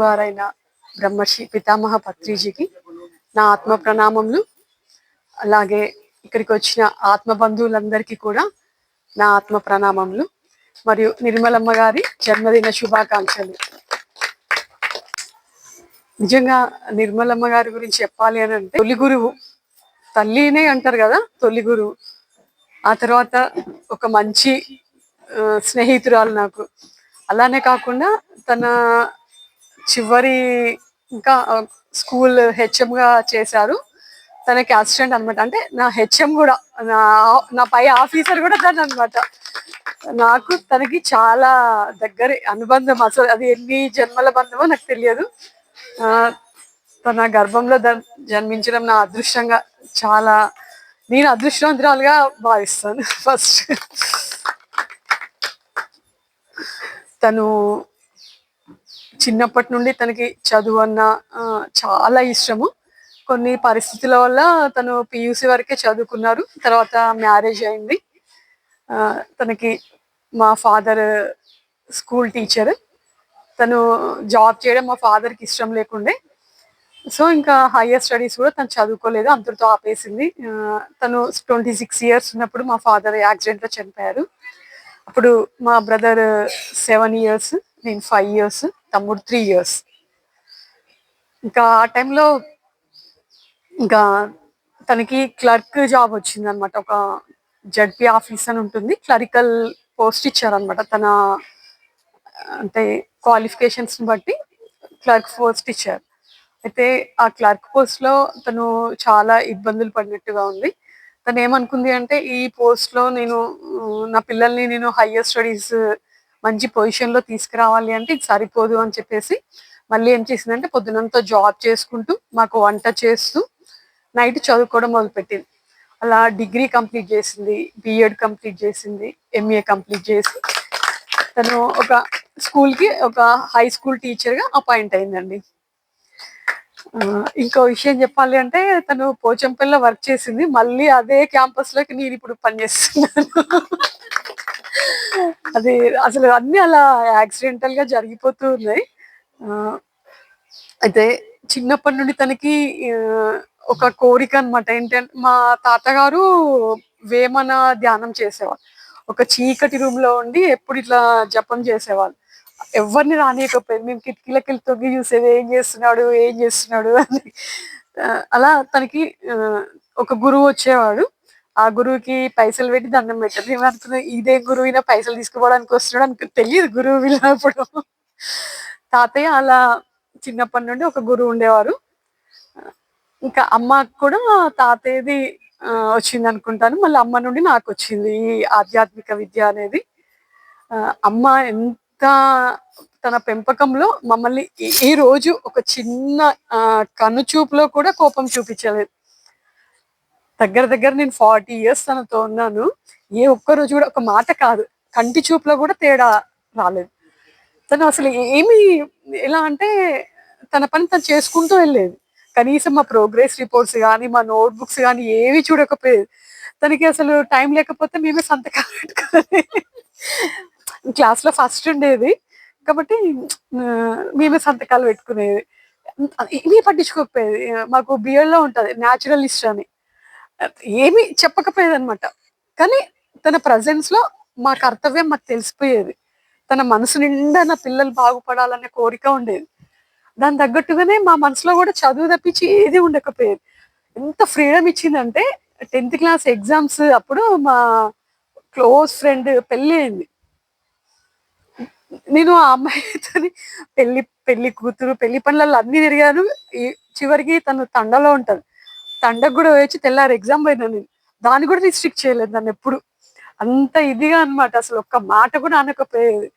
వారైన బ్రహ్మర్షి పితామహ పత్రిజీకి నా ఆత్మ ప్రణామములు. అలాగే ఇక్కడికి వచ్చిన ఆత్మ బంధువులందరికీ కూడా నా ఆత్మ ప్రణామములు. మరియు నిర్మలమ్మ గారి జన్మదిన శుభాకాంక్షలు. నిజంగా నిర్మలమ్మ గారి గురించి చెప్పాలి అని అంటే తొలి గురువు తల్లినే అంటారు కదా తొలి గురువు. ఆ తర్వాత ఒక మంచి స్నేహితురాలు నాకు. అలానే కాకుండా తన చివరి ఇంకా స్కూల్ హెచ్ఎంగా చేశారు. తనకి అసిస్టెంట్ అనమాట అంటే నా హెచ్ఎం కూడా నా నా పై ఆఫీసర్ కూడా తను అనమాట నాకు తనకి చాలా దగ్గర అనుబంధం అసలు అది ఎన్ని జన్మల బంధమో నాకు తెలియదు. తన గర్భంలో జన్మించడం నా అదృష్టంగా చాలా నేను అదృష్టవంతురాలుగా భావిస్తాను. ఫస్ట్ తను చిన్నప్పటి నుండి తనకి చదువు అన్న చాలా ఇష్టము. కొన్ని పరిస్థితుల వల్ల తను పియూసీ వరకే చదువుకున్నారు. తర్వాత మ్యారేజ్ అయింది. తనకి మా ఫాదర్ స్కూల్ టీచర్. తను జాబ్ చేయడం మా ఫాదర్కి ఇష్టం లేకుండే. సో ఇంకా హయ్యర్ స్టడీస్ కూడా తను చదువుకోలేదు. అంతటితో ఆపేసింది. తను ట్వంటీ సిక్స్ ఇయర్స్ ఉన్నప్పుడు మా ఫాదర్ యాక్సిడెంట్లో చనిపోయారు. అప్పుడు మా బ్రదర్ సెవెన్ ఇయర్స్ నేను ఫైవ్ ఇయర్స్. తమ్ముడు త్రీ ఇయర్స్ ఇంకా ఆ టైంలో ఇంకా తనకి క్లర్క్ జాబ్ వచ్చింది అనమాట ఒక జడ్పీ ఆఫీస్ అని ఉంటుంది. క్లరికల్ పోస్ట్ ఇచ్చారనమాట తన అంటే క్వాలిఫికేషన్స్ని బట్టి క్లర్క్ పోస్ట్ ఇచ్చారు. అయితే ఆ క్లర్క్ పోస్ట్లో తను చాలా ఇబ్బందులు పడినట్టుగా ఉంది. తను ఏమనుకుంది అంటే ఈ పోస్ట్లో నేను నా పిల్లల్ని నేను హయ్యర్ స్టడీస్ మంచి పొజిషన్లో తీసుకురావాలి అంటే ఇది సరిపోదు అని చెప్పేసి మళ్ళీ ఏం చేసిందంటే పొద్దునంతా జాబ్ చేసుకుంటూ మాకు వంట చేస్తూ నైట్ చదువుకోవడం మొదలుపెట్టింది. అలా డిగ్రీ కంప్లీట్ చేసింది బిఎడ్ కంప్లీట్ చేసింది ఎంఏ కంప్లీట్ చేసి తను ఒక స్కూల్కి ఒక హై స్కూల్ టీచర్గా అపాయింట్ అయిందండి. ఇంకో విషయం చెప్పాలి అంటే తను పోచంపల్లిలో వర్క్ చేసింది. మళ్ళీ అదే క్యాంపస్లోకి నేను ఇప్పుడు పనిచేస్తున్నాను. అది అసలు అన్ని అలా యాక్సిడెంటల్గా జరిగిపోతూ ఉన్నాయి. అయితే చిన్నప్పటి నుండి తనకి ఒక కోరిక అన్నమాట. ఏంటంటే మా తాతగారు వేమన ధ్యానం చేసేవాళ్ళు ఒక చీకటి రూమ్లో ఉండి ఎప్పుడు ఇట్లా జపం చేసేవాళ్ళు. ఎవరిని రానియకపోయారు మేము కిటికీలకి వెళ్ళి తొంగి చూసేది ఏం చేస్తున్నాడు? ఏం చేస్తున్నాడు? అని. అలా తనకి ఒక గురువు వచ్చేవాడు. ఆ గురువుకి పైసలు పెట్టి దండం పెట్టదు మేము ఇదే గురువు ఈయన పైసలు తీసుకుపోవడానికి వస్తున్నాడు అనుకు తెలియదు గురువు వెళ్ళినప్పుడు తాతయ్య అలా చిన్నప్పటి నుండి ఒక గురువు ఉండేవారు. ఇంకా అమ్మ కూడా తాతయ్యది వచ్చింది అనుకుంటాను. మళ్ళీ అమ్మ నుండి నాకు వచ్చింది ఈ ఆధ్యాత్మిక విద్య అనేది. అమ్మ ఎంత తన పెంపకంలో మమ్మల్ని ఈ- రోజు ఒక చిన్న కనుచూపులో కూడా కోపం చూపించలేదు. దగ్గర దగ్గర నేను ఫార్టీ ఇయర్స్ తనతో ఉన్నాను. ఏ ఒక్క రోజు కూడా ఒక మాట కాదు. కంటి చూపులో కూడా తేడా రాలేదు. తను అసలు ఏమి ఎలా అంటే తన పని తను చేసుకుంటూ వెళ్ళేది. కనీసం మా ప్రోగ్రెస్ రిపోర్ట్స్ కానీ మా నోట్బుక్స్ కానీ ఏవి చూడకపోయేది. తనకి అసలు టైం లేకపోతే మేమే సంతకాలు పెట్టుకోవాలి క్లాస్లో ఫస్ట్ ఉండేది. కాబట్టి మేమే సంతకాలు పెట్టుకునేది. ఏమీ పట్టించుకోకపోయేది. మాకు బియర్లో ఉంటుంది. న్యాచురల్ న్యాచురలిస్ట్ అని. ఏమీ చెప్పకపోయేదనమాట కానీ తన ప్రజెన్స్లో మా కర్తవ్యం మాకు తెలిసిపోయేది. తన మనసు నిండా నా పిల్లలు బాగుపడాలనే కోరిక ఉండేది. దాని తగ్గట్టుగానే మా మనసులో కూడా చదువు తప్పించి ఏది ఉండకపోయేది. ఎంత ఫ్రీడమ్ ఇచ్చిందంటే టెన్త్ క్లాస్ ఎగ్జామ్స్ అప్పుడు మా క్లోజ్ ఫ్రెండ్ పెళ్ళి అయింది. నేను ఆ అమ్మాయితో పెళ్ళి పెళ్ళి కూతురు పెళ్ళి పనులలో అన్ని తిరిగాను ఈ చివరికి తను తండలో ఉంటుంది. తండకు కూడా వచ్చి తెల్లారు ఎగ్జామ్ పోయినా నేను. దాన్ని కూడా రిస్ట్రిక్ట్ చేయలేదు నన్ను ఎప్పుడు. అంత ఇదిగా అన్నమాట. అసలు ఒక్క మాట కూడా అనకపోయేది.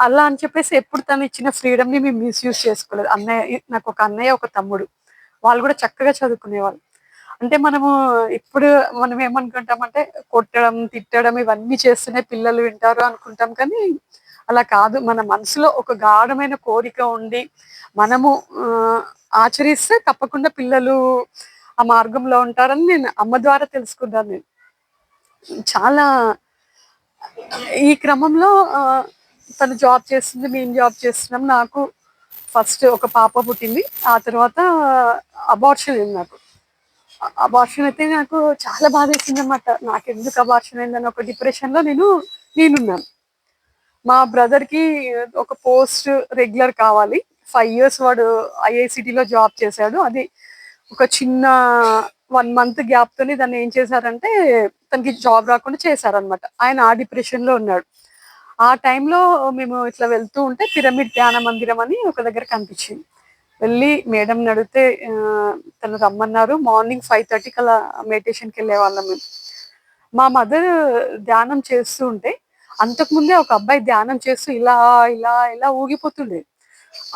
అలా అని చెప్పేసి ఎప్పుడు తను ఇచ్చిన ఫ్రీడమ్ని మేము మిస్యూజ్ చేసుకోలేదు. అన్నయ్య నాకు ఒక అన్నయ్య ఒక తమ్ముడు. వాళ్ళు కూడా చక్కగా చదువుకునేవాళ్ళు. అంటే మనము ఇప్పుడు మనం ఏమనుకుంటామంటే కొట్టడం తిట్టడం ఇవన్నీ చేస్తేనే పిల్లలు వింటారు అనుకుంటాం కానీ అలా కాదు. మన మనసులో ఒక గాఢమైన కోరిక ఉండి మనము ఆచరిస్తే తప్పకుండా పిల్లలు ఆ మార్గంలో ఉంటారని నేను అమ్మ ద్వారా తెలుసుకున్నాను నేను. చాలా ఈ క్రమంలో తను జాబ్ చేస్తుంది మేము జాబ్ చేస్తున్నాం. నాకు ఫస్ట్ ఒక పాప పుట్టింది. ఆ తర్వాత అబార్షన్ అయింది నాకు. అబార్షన్ అయితే నాకు చాలా బాధ వేసింది అనమాట నాకు ఎందుకు అబార్షన్ అయిందని ఒక డిప్రెషన్లో నేను నేనున్నాను. మా బ్రదర్కి ఒక పోస్ట్ రెగ్యులర్ కావాలి. ఫైవ్ ఇయర్స్ వాడు ఐఐసిటీలో జాబ్ చేశాడు. అది ఒక చిన్న వన్ మంత్ గ్యాప్ తోని దాన్ని ఏం చేశారంటే తనకి జాబ్ రాకుండా చేశారనమాట ఆయన ఆ డిప్రెషన్లో ఉన్నాడు. ఆ టైంలో మేము ఇట్లా వెళ్తూ ఉంటే పిరమిడ్ ధ్యాన మందిరం అని ఒక దగ్గర కనిపించింది. వెళ్ళి మేడం నడితే తను రమ్మన్నారు. మార్నింగ్ ఫైవ్ థర్టీకి అలా మెడిటేషన్కి వెళ్ళే వాళ్ళం మేము. మా మదర్ ధ్యానం చేస్తూ ఉంటే అంతకుముందే ఒక అబ్బాయి ధ్యానం చేస్తూ ఇలా ఇలా ఇలా ఊగిపోతుండే.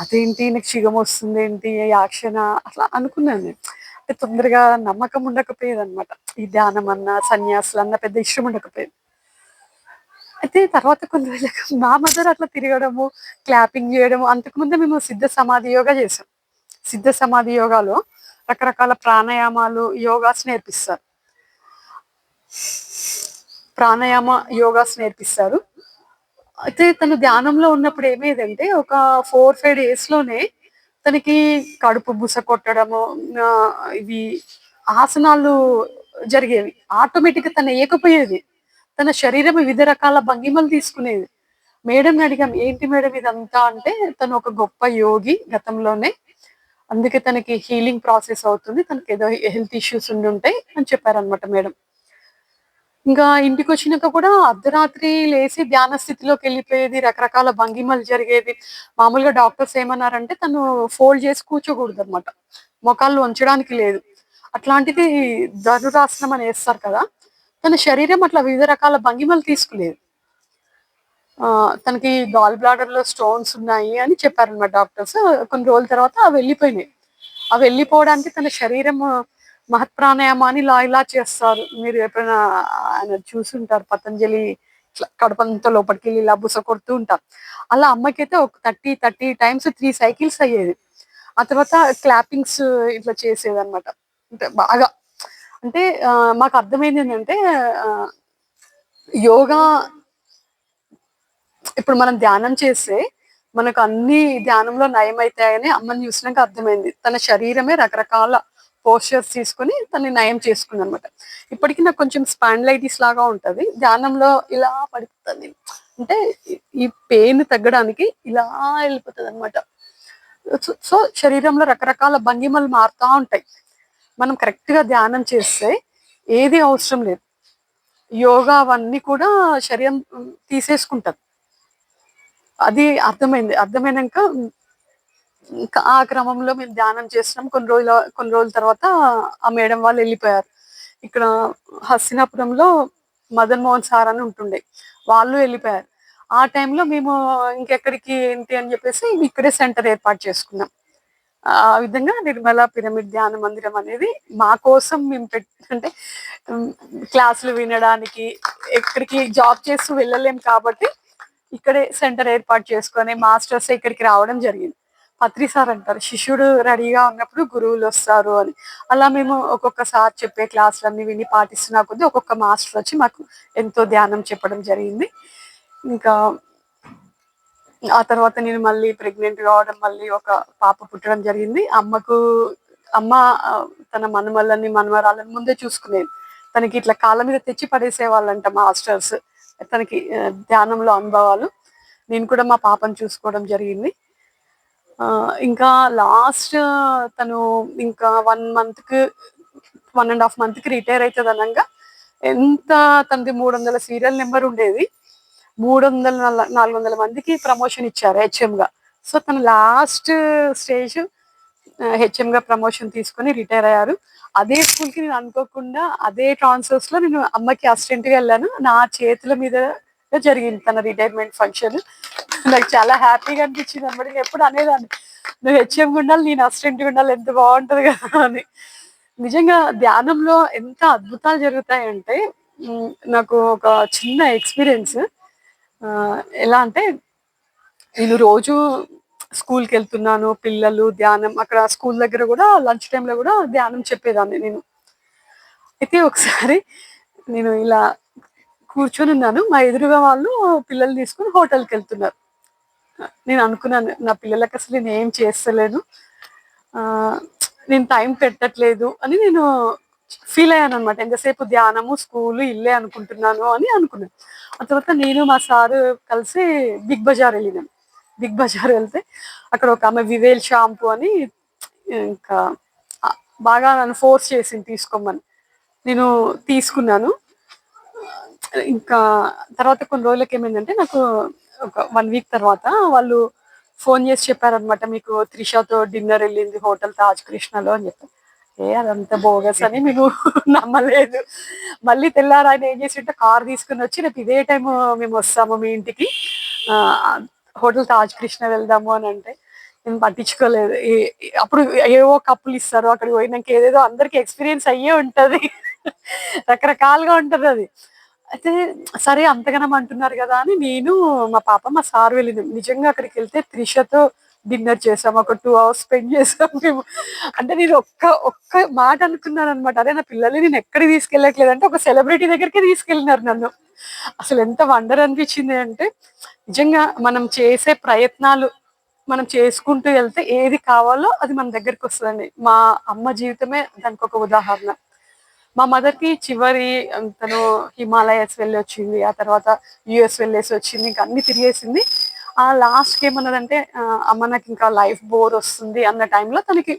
అదేంటి నాకు చిగం వస్తుంది ఏంటి యాక్షన్? అట్లా అనుకున్నాను నేను. అంటే తొందరగా నమ్మకం ఉండకపోయేది అనమాట ఈ ధ్యానం అన్న సన్యాసులు అన్న పెద్ద ఇష్టం ఉండకపోయేది. అయితే తర్వాత కొన్ని రోజులకు మా మదర్ అట్లా తిరగడము క్లాపింగ్ చేయడము అంతకుముందే మేము సిద్ధ సమాధి యోగా చేసాం సిద్ధ సమాధి యోగాలో రకరకాల ప్రాణాయామాలు యోగాస్ నేర్పిస్తారు. ప్రాణాయామ యోగాస్ నేర్పిస్తారు. అయితే తను ధ్యానంలో ఉన్నప్పుడు ఏమేదంటే ఒక ఫోర్ ఫైవ్ డేస్లోనే తనకి కడుపు బుస కొట్టడము ఇవి ఆసనాలు జరిగేవి. ఆటోమేటిక్గా తను ఏకపోయేది. తన శరీరం వివిధ రకాల భంగిమలు తీసుకునేది. మేడం అడిగాం ఏంటి మేడం ఇదంతా? అంటే తను ఒక గొప్ప యోగి గతంలోనే. అందుకే తనకి హీలింగ్ ప్రాసెస్ అవుతుంది. తనకి ఏదో హెల్త్ ఇష్యూస్ ఉండి ఉంటాయి అని చెప్పారనమాట మేడం. ఇంకా ఇంటికి వచ్చినాక కూడా అర్ధరాత్రి లేచి ధ్యాన స్థితిలోకి వెళ్ళిపోయేది రకరకాల భంగిమలు జరిగేది మామూలుగా డాక్టర్స్ ఏమన్నారంటే తను ఫోల్డ్ చేసి కూర్చోకూడదు అనమాట మొఖాలు ఉంచడానికి లేదు. అట్లాంటిది ధనురాసనం అని వేస్తారు కదా తన శరీరం అట్లా వివిధ రకాల భంగిమలు తీసుకులేదు. తనకి గాల్ బ్లాడర్లో స్టోన్స్ ఉన్నాయి అని చెప్పారనమాట డాక్టర్స్. కొన్ని రోజుల తర్వాత అవి వెళ్ళిపోయినాయి. అవి వెళ్ళిపోవడానికి తన శరీరం మహత్ ప్రాణాయామాన్ని ఇలా ఇలా చేస్తారు. మీరు ఎప్పుడైనా ఆయన చూసుంటారు పతంజలి ఇట్లా కడపంతా లోపలికి వెళ్ళి ఇలా బుస కొడుతూ ఉంటారు. అలా అమ్మకైతే ఒక thirty thirty times three cycles అయ్యేది. ఆ తర్వాత క్లాపింగ్స్ ఇట్లా చేసేది అనమాట అంటే బాగా అంటే మాకు అర్థమైంది ఏంటంటే యోగా ఇప్పుడు మనం ధ్యానం చేస్తే మనకు అన్ని ధ్యానంలో నయం అవుతాయని అమ్మని చూసినాక అర్థమైంది. తన శరీరమే రకరకాల పోస్చర్స్ తీసుకొని తనని నయం చేసుకుంది అనమాట ఇప్పటికీ నాకు కొంచెం స్పాండ్లైటిస్ లాగా ఉంటుంది. ధ్యానంలో ఇలా పడిపోతుంది అంటే ఈ- పెయిన్ తగ్గడానికి ఇలా వెళ్ళిపోతుంది అనమాట సో శరీరంలో రకరకాల భంగిమలు మారుతూ ఉంటాయి. మనం కరెక్ట్గా ధ్యానం చేస్తే ఏది అవసరం లేదు. యోగా అవన్నీ కూడా శరీరం తీసేసుకుంటుంది. అది అర్థమైంది. అర్థమైనాక ఆ క్రమంలో మేము ధ్యానం చేస్తున్నాం కొన్ని రోజుల కొన్ని రోజుల తర్వాత ఆ మేడం వాళ్ళు వెళ్ళిపోయారు. ఇక్కడ హస్తినాపురంలో మదన్ మోహన్ సార్ అని ఉంటుండే. వాళ్ళు వెళ్ళిపోయారు. ఆ టైంలో మేము ఇంకెక్కడికి ఏంటి అని చెప్పేసి ఇక్కడే సెంటర్ ఏర్పాటు చేసుకున్నాం. ఆ విధంగా నిర్మల పిరమిడ్ ధ్యాన మందిరం అనేది మా కోసం మేము పెట్టుకుంటే క్లాసులు వినడానికి ఎక్కడికి జాబ్ చేస్తూ వెళ్ళలేం కాబట్టి ఇక్కడే సెంటర్ ఏర్పాటు చేసుకొని మాస్టర్స్ ఇక్కడికి రావడం జరిగింది. పత్రి సార్ అంటారు. శిష్యుడు రెడీగా ఉన్నప్పుడు గురువులు వస్తారు అని. అలా మేము ఒక్కొక్క సార్ చెప్పే క్లాసులన్నీ విని పాటిస్తున్నా కొద్దీ ఒక్కొక్క మాస్టర్ వచ్చి మాకు ఎంతో ధ్యానం చెప్పడం జరిగింది. ఇంకా ఆ తర్వాత నేను మళ్ళీ ప్రెగ్నెంట్ కావడం మళ్ళీ ఒక పాప పుట్టడం జరిగింది. అమ్మకు అమ్మ తన మనమల్లని మనమరాలని ముందే చూసుకునేది. తనకి ఇట్లా కాళ్ళ మీద తెచ్చి పడేసే వాళ్ళంట మాస్టర్స్. తనకి ధ్యానంలో అనుభవాలు. నేను కూడా మా పాపను చూసుకోవడం జరిగింది. ఇంకా లాస్ట్ తను ఇంకా వన్ మంత్కి వన్ అండ్ హాఫ్ మంత్కి రిటైర్ అవుతుంది అనగా. ఎంత తనది మూడు వందల సీరియల్ నెంబర్ ఉండేది. మూడు వందల నాలుగు వందల మందికి ప్రమోషన్ ఇచ్చారు హెచ్ఎంగా సో తను లాస్ట్ స్టేజ్ హెచ్ఎంగా ప్రమోషన్ తీసుకొని రిటైర్ అయ్యారు. అదే స్కూల్కి నేను అనుకోకుండా అదే ట్రాన్స్ఫర్స్లో నేను అమ్మకి అసిస్టెంట్గా వెళ్ళాను. నా చేతుల మీద జరిగింది తన రిటైర్మెంట్ ఫంక్షన్ నాకు చాలా హ్యాపీగా అనిపించింది అనమాట నేను ఎప్పుడు అనేదాన్ని నువ్వు హెచ్ఎం ఉండాలి నేను అసిస్టెంట్ ఉండాలి ఎంత బాగుంటది కదా అని. నిజంగా ధ్యానంలో ఎంత అద్భుతాలు జరుగుతాయంటే నాకు ఒక చిన్న ఎక్స్పీరియన్స్ ఎలా అంటే నేను రోజు స్కూల్కి వెళ్తున్నాను పిల్లలు ధ్యానం అక్కడ స్కూల్ దగ్గర కూడా లంచ్ టైంలో కూడా ధ్యానం చెప్పేదాన్ని నేను. అయితే ఒకసారి నేను ఇలా కూర్చొని ఉన్నాను. మా ఎదురుగా వాళ్ళు పిల్లలు తీసుకుని హోటల్కి వెళ్తున్నారు. నేను అనుకున్నాను నా పిల్లలకి అసలు నేను ఏం చేస్తలేను. నేను టైం పెట్టట్లేదు అని నేను ఫీల్ అయ్యాను అనమాట ఎంతసేపు ధ్యానము స్కూల్ ఇల్లే అనుకుంటున్నాను అని అనుకున్నాను. ఆ తర్వాత నేను మా సారు కలిసి బిగ్ బజార్ వెళ్ళినాను బిగ్ బజార్ వెళ్తే అక్కడ ఒక ఆమె వివేల్ షాంపూ అని ఇంకా బాగా నన్ను ఫోర్స్ చేసింది తీసుకోమని నేను తీసుకున్నాను. ఇంకా తర్వాత కొన్ని రోజులకి ఏమైందంటే నాకు ఒక వన్ వీక్ తర్వాత వాళ్ళు ఫోన్ చేసి చెప్పారనమాట మీకు త్రిషతో డిన్నర్ వెళ్ళింది హోటల్ తాజ్ కృష్ణలో అని చెప్పి. ఏ అదంతా బోగస్ అని మేము నమ్మలేదు. మళ్ళీ తెల్లారు ఆయన ఏం చేసింటే కార్ తీసుకుని వచ్చి రేపు ఇదే టైం మేము వస్తాము మీ ఇంటికి. హోటల్ తాజ్ కృష్ణ వెళ్దాము అని అంటే నేను పట్టించుకోలేదు. ఏ- అప్పుడు ఏవో కప్పులు ఇస్తారు అక్కడికి పోయినాక ఏదేదో అందరికి ఎక్స్పీరియన్స్ అయ్యే ఉంటది. రకరకాలుగా ఉంటది అది. అయితే సరే అంతగానం అంటున్నారు కదా అని నేను మా పాప మా సార్ వెళ్ళింది. నిజంగా అక్కడికి వెళ్తే త్రిషతో డిన్నర్ చేసాం. ఒక టూ అవర్స్ స్పెండ్ చేసాం మేము. అంటే నేను ఒక్క ఒక్క మాట అనుకున్నాను అనమాట అదే నా పిల్లల్ని నేను ఎక్కడికి తీసుకెళ్ళట్లేదు అంటే ఒక సెలబ్రిటీ దగ్గరికి తీసుకెళ్ళినారు నన్ను. అసలు ఎంత వండర్ అనిపించింది అంటే నిజంగా మనం చేసే ప్రయత్నాలు మనం చేసుకుంటూ వెళ్తే ఏది కావాలో అది మన దగ్గరికి వస్తుందండి. మా అమ్మ జీవితమే దానికి ఒక ఉదాహరణ. మా మదర్కి చివరి తను హిమాలయస్ వెళ్ళి వచ్చింది ఆ తర్వాత యుఎస్ వెళ్ళేసి వచ్చింది ఇంకా అన్ని తిరిగేసింది. ఆ లాస్ట్కి ఏమన్నదంటే అమ్మ నాకు ఇంకా లైఫ్ బోర్ వస్తుంది అన్న టైంలో తనకి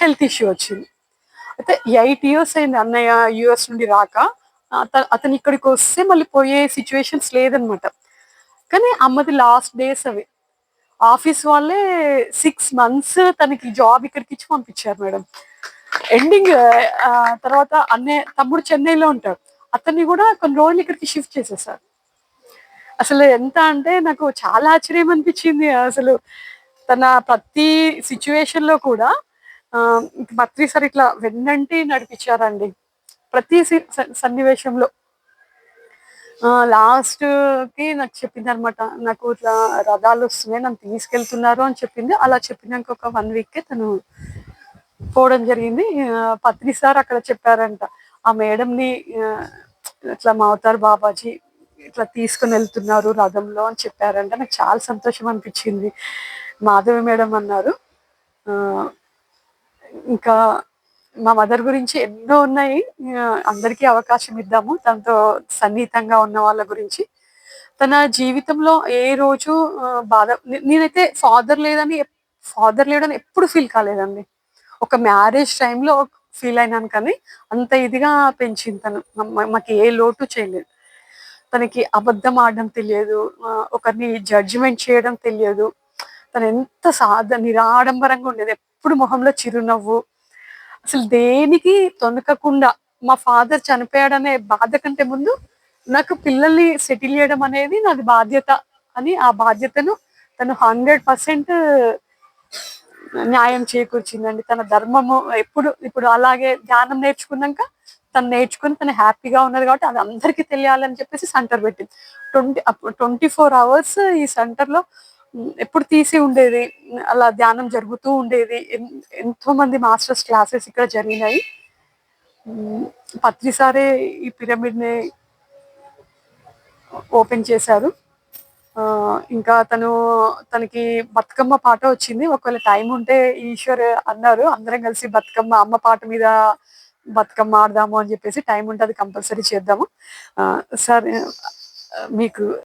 హెల్త్ ఇష్యూ వచ్చింది. అయితే ఎయిట్ ఇయర్స్ అయింది అన్నయ్య యుఎస్ నుండి రాక అతను ఇక్కడికి వస్తే మళ్ళీ పోయే సిచ్యువేషన్స్ లేదనమాట కానీ అమ్మది లాస్ట్ డేస్ అవి. ఆఫీస్ వాళ్ళే సిక్స్ మంత్స్ తనకి జాబ్ ఇక్కడికి ఇచ్చి పంపించారు మేడం. ఎండింగ్ తర్వాత అన్నయ్య తమ్ముడు చెన్నైలో ఉంటాడు. అతన్ని కూడా కొన్ని రోజులు ఇక్కడికి షిఫ్ట్ చేసేసారు అసలు ఎంత అంటే నాకు చాలా ఆశ్చర్యం అనిపించింది. అసలు తన ప్రతి సిచ్యువేషన్లో కూడా ఆ, సార్ ఇట్లా వెన్నంటి నడిపించారండి. ప్రతి సన్నివేశంలో. లాస్ట్కి నాకు చెప్పింది అనమాట నాకు ఇట్లా రథాలు వస్తున్నాయి నన్ను తీసుకెళ్తున్నారు అని చెప్పింది. అలా చెప్పినాక ఒక వన్ వీక్కి తను పోవడం జరిగింది. ఆ, పత్రి సార్ అక్కడ చెప్పారంట ఆ మేడంని ఇట్లా మా ఇట్లా బాబాజీ ఇట్లా తీసుకుని వెళ్తున్నారు రథంలో అని చెప్పారంట. నాకు చాలా సంతోషం అనిపించింది. మాధవి మేడం అన్నారు. ఇంకా మా మదర్ గురించి ఎన్నో ఉన్నాయి. అందరికీ అవకాశం ఇద్దాము. తనతో సన్నిహితంగా ఉన్న వాళ్ళ గురించి. తన జీవితంలో ఏ రోజు బాధ నేనైతే ఫాదర్ లేదని ఫాదర్ లేడని ఎప్పుడు ఫీల్ కాలేదండి. ఒక మ్యారేజ్ టైంలో ఫీల్ అయినాను కానీ అంత ఇదిగా పెంచింది తను. మాకు ఏ లోటు చేయలేదు. తనకి అబద్ధం ఆడడం తెలియదు. ఒకరిని జడ్జిమెంట్ చేయడం తెలియదు. తను ఎంత సాధ నిరాడంబరంగా ఉండేది. ఎప్పుడు మొహంలో చిరునవ్వు. అసలు దేనికి తొనకకుండా మా ఫాదర్ చనిపోయాడనే బాధ కంటే ముందు నాకు పిల్లల్ని సెటిల్ చేయడం అనేది నాది బాధ్యత అని ఆ బాధ్యతను తను హండ్రెడ్ పర్సెంట్ న్యాయం చేకూర్చిందండి. తన ధర్మము ఎప్పుడు ఇప్పుడు అలాగే ధ్యానం నేర్చుకున్నాక తను నేర్చుకుని తను హ్యాపీగా ఉన్నది కాబట్టి అది అందరికీ తెలియాలని చెప్పేసి సెంటర్ పెట్టింది. ట్వంటీ ట్వంటీ ఫోర్ అవర్స్ ఈ సెంటర్లో ఎప్పుడు తీసి ఉండేది అలా ధ్యానం జరుగుతూ ఉండేది. ఎన్- ఎంతో మంది మాస్టర్స్ క్లాసెస్ ఇక్కడ జరిగినాయి. పత్రిసారే ఈ పిరమిడ్ని ఓపెన్ చేశారు. ఇంకా తను తనకి బతుకమ్మ పాట వచ్చింది. ఒకవేళ టైం ఉంటే ఈశ్వర్ అన్నారు. అందరం కలిసి బతుకమ్మ అమ్మ పాట మీద బతుకమ్మ ఆడదాము అని చెప్పేసి టైం ఉంటే అది కంపల్సరీ చేద్దాము. ఆ, సార్ మీకు